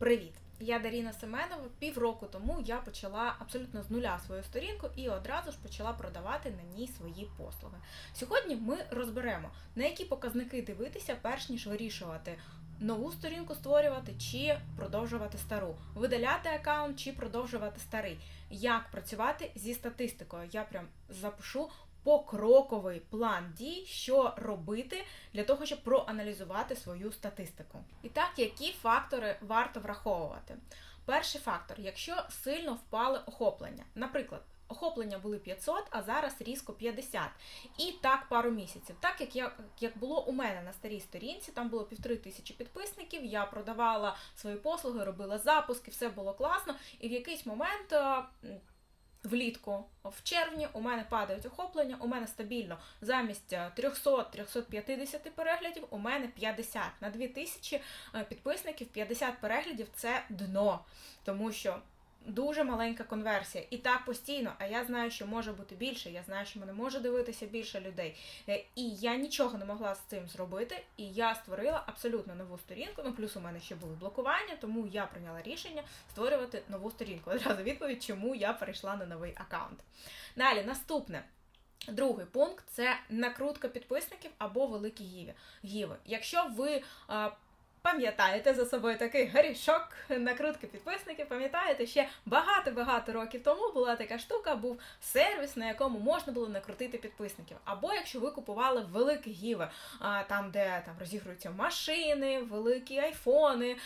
Привіт! Я Даріна Семенова. Півроку тому я почала абсолютно з нуля свою сторінку і одразу ж почала продавати на ній свої послуги. Сьогодні ми розберемо, на які показники дивитися, перш ніж вирішувати. Нову сторінку створювати чи продовжувати стару, видаляти аккаунт чи продовжувати старий. Як працювати зі статистикою? Я прям запишу покроковий план дій, що робити для того, щоб проаналізувати свою статистику. І так, які фактори варто враховувати? Перший фактор, якщо сильно впали охоплення, наприклад. Охоплення були 500, а зараз різко 50. І так пару місяців. Так як я як було у мене на старій сторінці, там було півтори тисячі підписників. Я продавала свої послуги, робила запуски, все було класно. І в якийсь момент е, влітку, в червні, у мене падають охоплення, у мене стабільно замість 300-350 переглядів, у мене 50. На 2000 е, підписників 50 переглядів це дно. Тому що дуже маленька конверсія. І так постійно. А я знаю, що може бути більше. Я знаю, що мене може дивитися більше людей. Е, І я нічого не могла з цим зробити. І я створила абсолютно нову сторінку. Ну, плюс у мене ще були блокування, тому я прийняла рішення створювати нову сторінку. Одразу відповідь, чому я перейшла на новий аккаунт. Далі, наступне. Другий пункт це накрутка підписників або великі гіви. Якщо ви пам'ятаєте за собою такий горішок накрутки підписників, пам'ятаєте, ще багато-багато років тому була така штука, був сервіс, на якому можна було накрутити підписників. Або якщо ви купували великі гіви, там, де там розігруються машини, великі айфони.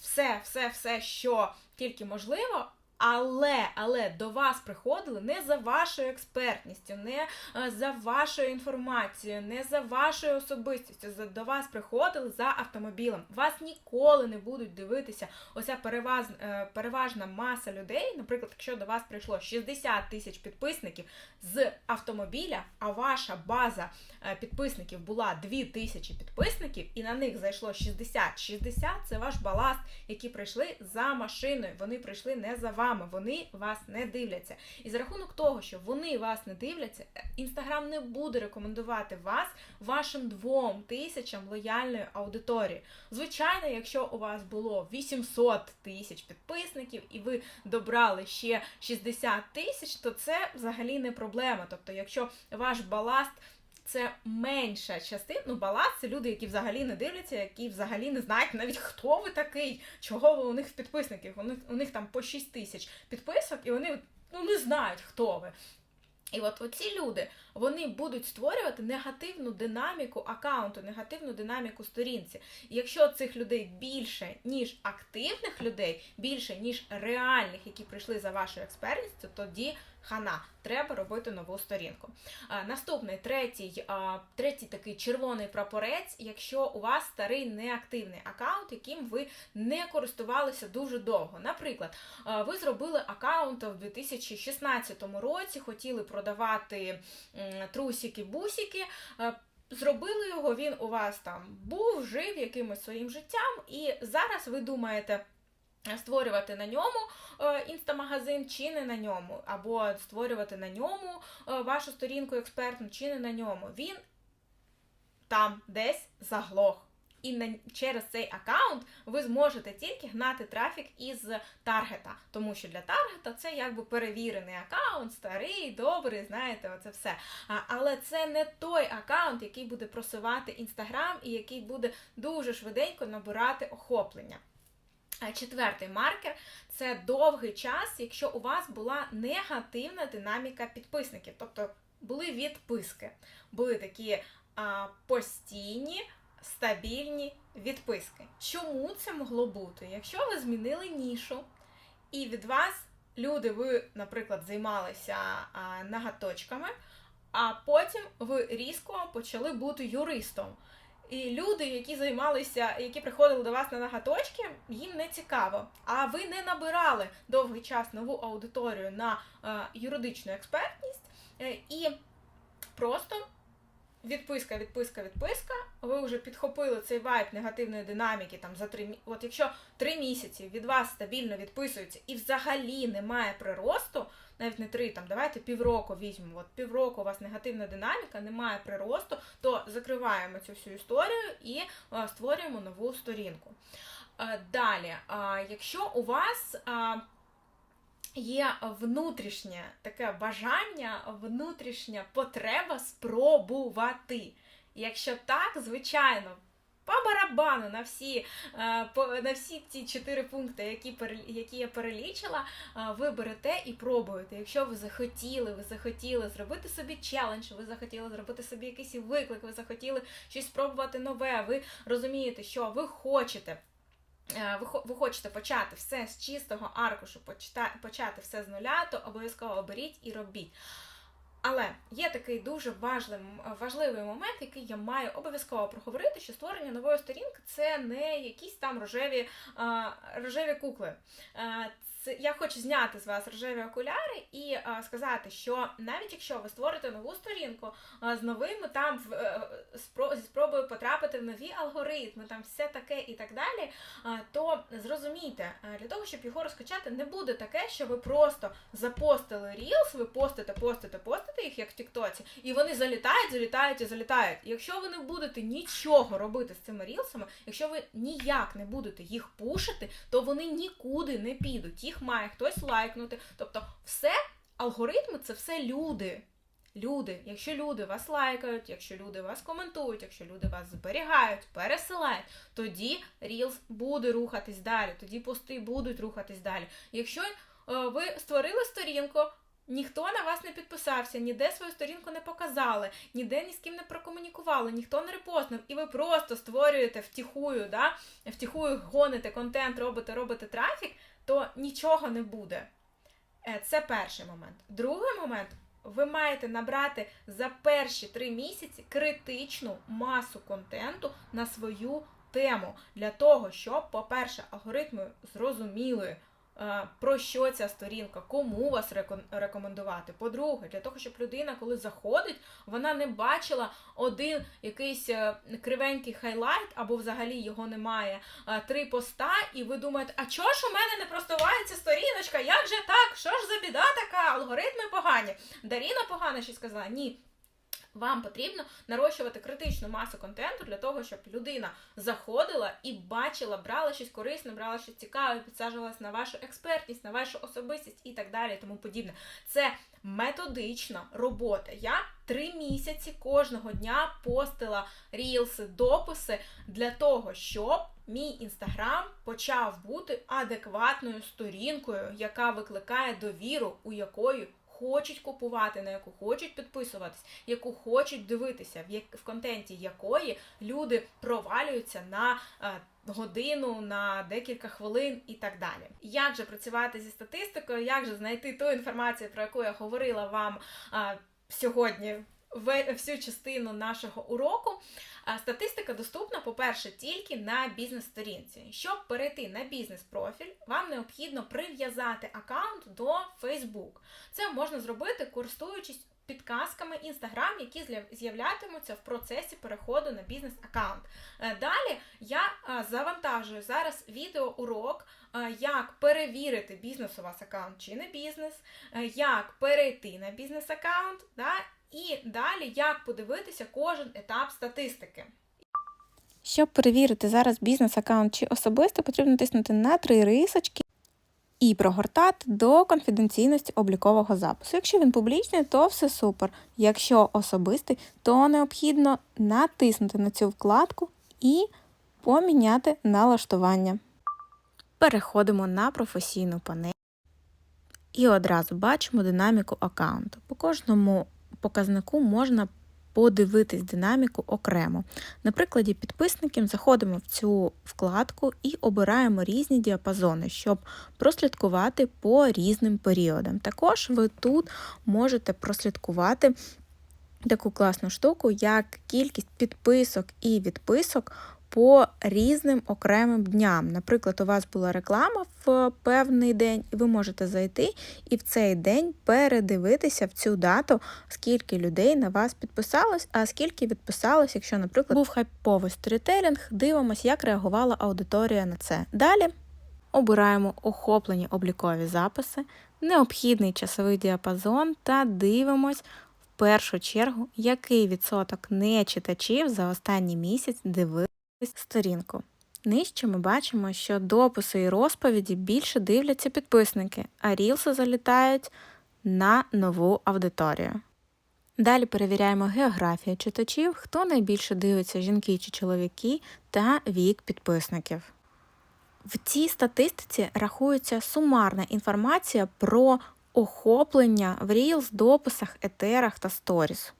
Все, все, все, що тільки можливо, але але до вас приходили не за вашою експертністю, не е, за вашою інформацією, не за вашою особистістю. До вас приходили за автомобілем. Вас ніколи не будуть дивитися. Оця е, переважна маса людей. Наприклад, якщо до вас прийшло 60 тисяч підписників з автомобіля, а ваша база е, підписників була 2 тисячі підписників, і на них зайшло 60. 60 це ваш баласт, які прийшли за машиною. Вони прийшли не за вами вами, вони вас не дивляться. І за рахунок того, що вони вас не дивляться, інстаграм не буде рекомендувати вас вашим двом тисячам лояльної аудиторії. Звичайно, якщо у вас було 800 тисяч підписників і ви добрали ще 60 тисяч, то це взагалі не проблема. Тобто, якщо ваш баласт це менша частина. Ну, баласт це люди, які взагалі не дивляться, які взагалі не знають навіть хто ви такий, чого ви у них в підписників. У них у них там по 6 тисяч підписок, і вони ну, не знають, хто ви. І от оці люди вони будуть створювати негативну динаміку аккаунту, негативну динаміку сторінці. І якщо цих людей більше, ніж активних людей, більше, ніж реальних, які прийшли за вашою експертністю, тоді хана. Треба робити нову сторінку. Наступний третій третій такий червоний прапорець, якщо у вас старий неактивний аккаунт, яким ви не користувалися дуже довго. Наприклад, ви зробили аккаунт в 2016 році, хотіли продавати трусики-бусики. Зробили його, він у вас там був, жив якимось своїм життям, і зараз ви думаєте. Створювати на ньому е, інстамагазин чи не на ньому, або створювати на ньому е, вашу сторінку експертну чи не на ньому. Він там десь заглох. І на, через цей аккаунт ви зможете тільки гнати трафік із таргета, тому що для таргета це якби перевірений аккаунт, старий, добрий, знаєте, оце все. А, але це не той аккаунт, який буде просувати Інстаграм і який буде дуже швиденько набирати охоплення. Четвертий маркер це довгий час, якщо у вас була негативна динаміка підписників, тобто були відписки, були такі а, постійні, стабільні відписки. Чому це могло бути? Якщо ви змінили нішу, і від вас люди, ви, наприклад, займалися а, нагаточками, а потім ви різко почали бути юристом. І люди, які займалися, які приходили до вас на нагаточки, їм не цікаво. А ви не набирали довгий час нову аудиторію на е, юридичну експертність е, і просто відписка, відписка, відписка. Ви вже підхопили цей вайб негативної динаміки там за три От якщо три місяці від вас стабільно відписуються і взагалі немає приросту, навіть не три, там давайте півроку візьмемо. От півроку у вас негативна динаміка, немає приросту, то закриваємо цю всю історію і е, створюємо нову сторінку. Е, Далі, а, якщо у вас а, є внутрішнє таке бажання, внутрішня потреба спробувати. Якщо так, звичайно. По барабану на всі, е, на всі ці чотири пункти, які, які я перелічила, е, ви берете і пробуєте. Якщо ви захотіли, ви захотіли зробити собі челендж, ви захотіли зробити собі якийсь виклик, ви захотіли щось спробувати нове, ви розумієте, що ви хочете. е, Ви, хочете почати все з чистого аркушу, почати все з нуля, то обов'язково беріть і робіть. Але є такий дуже важливий, важливий момент, який я маю обов'язково проговорити, що створення нової сторінки це не якісь там рожеві, рожеві кукли. Е, я хочу зняти з вас рожеві окуляри і а, сказати, що навіть якщо ви створите нову сторінку а, з новими там в- е, спро- зі спробою потрапити в нові алгоритми, там все таке і так далі, а, то зрозумійте, е, для того, щоб його розкачати, не буде таке, що ви просто запостили Reels, ви постите, постите, постите їх, як в Тіктоці, і вони залітають, залітають і залітають. Якщо ви не будете нічого робити з цими рілсами, якщо ви ніяк не будете їх пушити, то вони нікуди не підуть. Їх має хтось лайкнути. Тобто, все алгоритми це все люди. Люди, якщо люди вас лайкають, якщо люди вас коментують, якщо люди вас зберігають, пересилають, тоді Reels буде рухатись далі, тоді пости будуть рухатись далі. Якщо е, ви створили сторінку, ніхто на вас не підписався, ніде свою сторінку не показали, ніде ні з ким не прокомунікували, ніхто не репостнув, і ви просто створюєте втіхую, да, втіхую гоните контент, робите, робите трафік, то нічого не буде. Е, Це перший момент. Другий момент. Ви маєте набрати за перші три місяці критичну масу контенту на свою тему для того, щоб, по-перше, алгоритми зрозуміли, про що ця сторінка, кому вас рекомендувати. По-друге, для того, щоб людина, коли заходить, вона не бачила один якийсь е, кривенький хайлайт, або взагалі його немає, е, три поста, і ви думаєте, а чого ж у мене не просувається сторіночка? Як же так? Що ж за біда така? Алгоритми погані. Даріна погано щось сказала? Ні. Вам потрібно нарощувати критичну масу контенту для того, щоб людина заходила і бачила, брала щось корисне, брала щось цікаве, підсаджувалась на вашу експертність, на вашу особистість і так далі, тому подібне. Це методична робота. Я три місяці кожного дня постила рілси, дописи для того, щоб мій інстаграм почав бути адекватною сторінкою, яка викликає довіру, у якої хочуть купувати, на яку хочуть підписуватись, яку хочуть дивитися, в, як, в контенті якої люди провалюються на е, годину, на декілька хвилин і так далі. Як же працювати зі статистикою, як же знайти ту інформацію, про яку я говорила вам е, сьогодні всю частину нашого уроку. Статистика доступна, по-перше, тільки на бізнес-сторінці. Щоб перейти на бізнес-профіль, вам необхідно прив'язати аккаунт до Facebook. Це можна зробити, користуючись підказками Instagram, які з'являтимуться в процесі переходу на бізнес-аккаунт. Е, Далі я е, завантажую зараз відеоурок, е, як перевірити бізнес у вас аккаунт чи не бізнес, як перейти на бізнес-аккаунт, да, і далі як подивитися кожен етап статистики. Щоб перевірити зараз бізнес-аккаунт чи особисто, потрібно тиснути на три рисочки і прогортати до конфіденційності облікового запису. Якщо він публічний, то все супер. Якщо особистий, то необхідно натиснути на цю вкладку і поміняти налаштування. Переходимо на професійну панель і одразу бачимо динаміку аккаунту. По кожному показнику можна подивитись динаміку окремо. На прикладі підписників заходимо в цю вкладку і обираємо різні діапазони, щоб прослідкувати по різним періодам. Також ви тут можете прослідкувати таку класну штуку, як кількість підписок і відписок по різним окремим дням. Наприклад, у вас була реклама в певний день, і ви можете зайти і в цей день передивитися в цю дату, скільки людей на вас підписалось, а скільки відписалось, якщо, наприклад, був хайповий сторітелінг, дивимося, як реагувала аудиторія на це. Далі обираємо охоплені облікові записи, необхідний часовий діапазон та дивимось в першу чергу, який відсоток нечитачів за останній місяць дивились сторінку. Нижче ми бачимо, що дописи і розповіді більше дивляться підписники, а рілси залітають на нову аудиторію. Далі перевіряємо географію читачів, хто найбільше дивиться жінки чи чоловіки та вік підписників. В цій статистиці рахується сумарна інформація про охоплення в Reels, дописах, етерах та сторіс.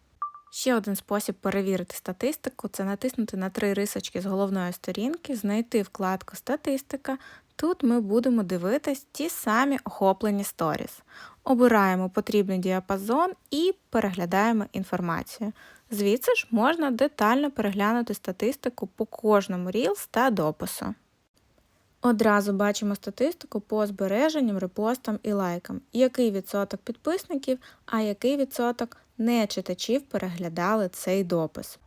Ще один спосіб перевірити статистику це натиснути на три рисочки з головної сторінки, знайти вкладку Статистика. Тут ми будемо дивитись ті самі охоплені сторіс. Обираємо потрібний діапазон і переглядаємо інформацію. Звідси ж можна детально переглянути статистику по кожному Reels та допису. Одразу бачимо статистику по збереженням, репостам і лайкам, який відсоток підписників, а який відсоток нечитачів переглядали цей допис.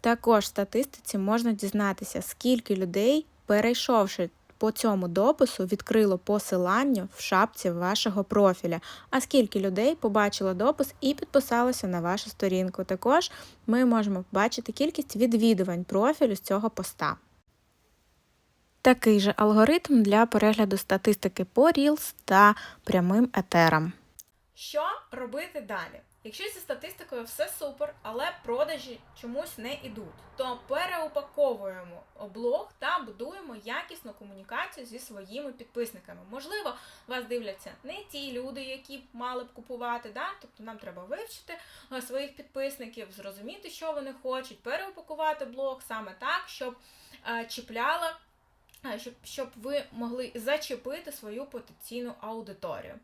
Також в статистиці можна дізнатися, скільки людей, перейшовши по цьому допису, відкрило посилання в шапці вашого профіля, а скільки людей побачило допис і підписалося на вашу сторінку. Також ми можемо побачити кількість відвідувань профілю з цього поста. Такий же алгоритм для перегляду статистики по Reels та прямим етерам. Що робити далі? Якщо зі статистикою все супер, але продажі чомусь не йдуть, то переупаковуємо блог та будуємо якісну комунікацію зі своїми підписниками. Можливо, вас дивляться не ті люди, які мали б купувати. Да? Тобто нам треба вивчити е, своїх підписників, зрозуміти, що вони хочуть, переупакувати блог саме так, щоб е, чіпляло а, щоб, щоб ви могли зачепити свою потенційну аудиторію.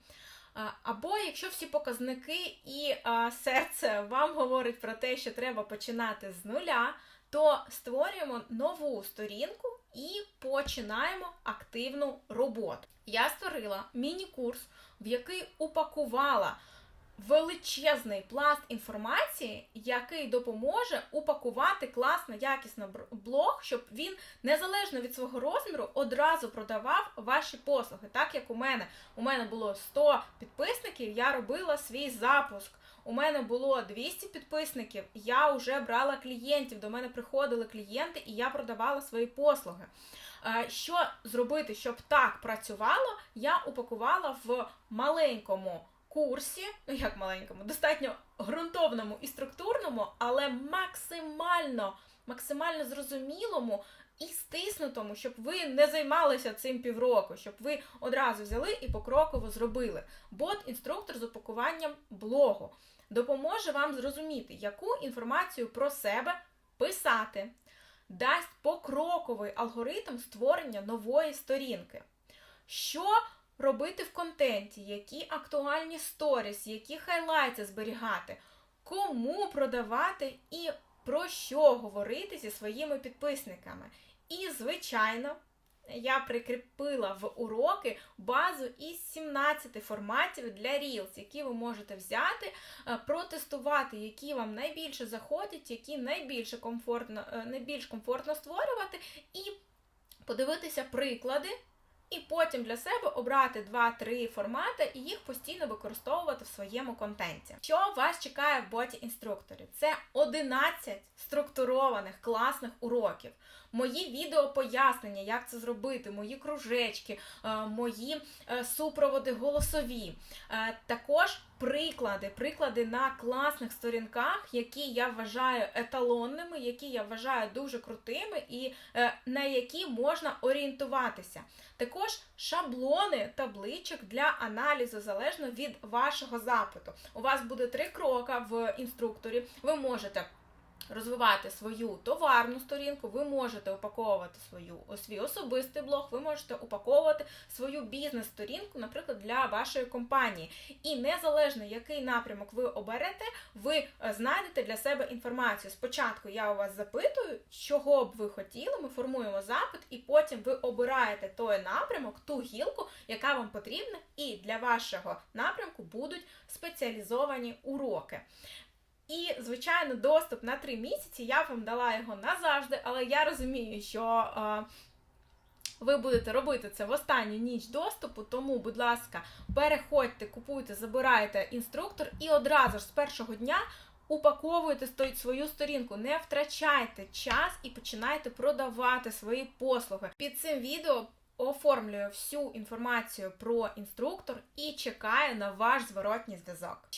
Або якщо всі показники і а, серце вам говорить про те, що треба починати з нуля, то створюємо нову сторінку і починаємо активну роботу. Я створила міні-курс, в який упакувала величезний пласт інформації, який допоможе упакувати класно, якісно блог, щоб він незалежно від свого розміру одразу продавав ваші послуги. Так як у мене у мене було 100 підписників, я робила свій запуск. У мене було 200 підписників, я вже брала клієнтів, до мене приходили клієнти, і я продавала свої послуги. Е, Що зробити, щоб так працювало, я упакувала в маленькому курсі, ну як маленькому, достатньо ґрунтовному і структурному, але максимально, максимально зрозумілому і стиснутому, щоб ви не займалися цим півроку, щоб ви одразу взяли і покроково зробили. Бот-інструктор з упакуванням блогу допоможе вам зрозуміти, яку інформацію про себе писати, дасть покроковий алгоритм створення нової сторінки. Що робити в контенті, які актуальні сторіс, які хайлайти зберігати, кому продавати і про що говорити зі своїми підписниками. І, звичайно, я прикріпила в уроки базу із 17 форматів для Reels, які ви можете взяти, е, протестувати, які вам найбільше заходять, які найбільше комфортно, е, найбільш комфортно створювати, і подивитися приклади. І потім для себе обрати 2-3 формати і їх постійно використовувати в своєму контенті. Що вас чекає в боті інструкторів? Це 11 структурованих класних уроків. Мої відео пояснення, як це зробити, мої кружечки, е, мої е, супроводи голосові. Е, Також приклади, приклади на класних сторінках, які я вважаю еталонними, які я вважаю дуже крутими і е, на які можна орієнтуватися. Також шаблони табличок для аналізу залежно від вашого запиту. У вас буде три кроки в інструкторі. Ви можете розвивати свою товарну сторінку, ви можете упаковувати свою свій особистий блог, ви можете упаковувати свою бізнес-сторінку, наприклад, для вашої компанії. І незалежно який напрямок ви оберете, ви е, знайдете для себе інформацію. Спочатку я у вас запитую, чого б ви хотіли, ми формуємо запит, і потім ви обираєте той напрямок, ту гілку, яка вам потрібна, і для вашого напрямку будуть спеціалізовані уроки. І, звичайно, доступ на 3 місяці. Я вам дала його назавжди, але я розумію, що е, ви будете робити це в останню ніч доступу, тому, будь ласка, переходьте, купуйте, забирайте інструктор і одразу ж з першого дня упаковуйте свою сторінку, не втрачайте час і починайте продавати свої послуги. Під цим відео оформлюю всю інформацію про інструктор і чекаю на ваш зворотній зв'язок.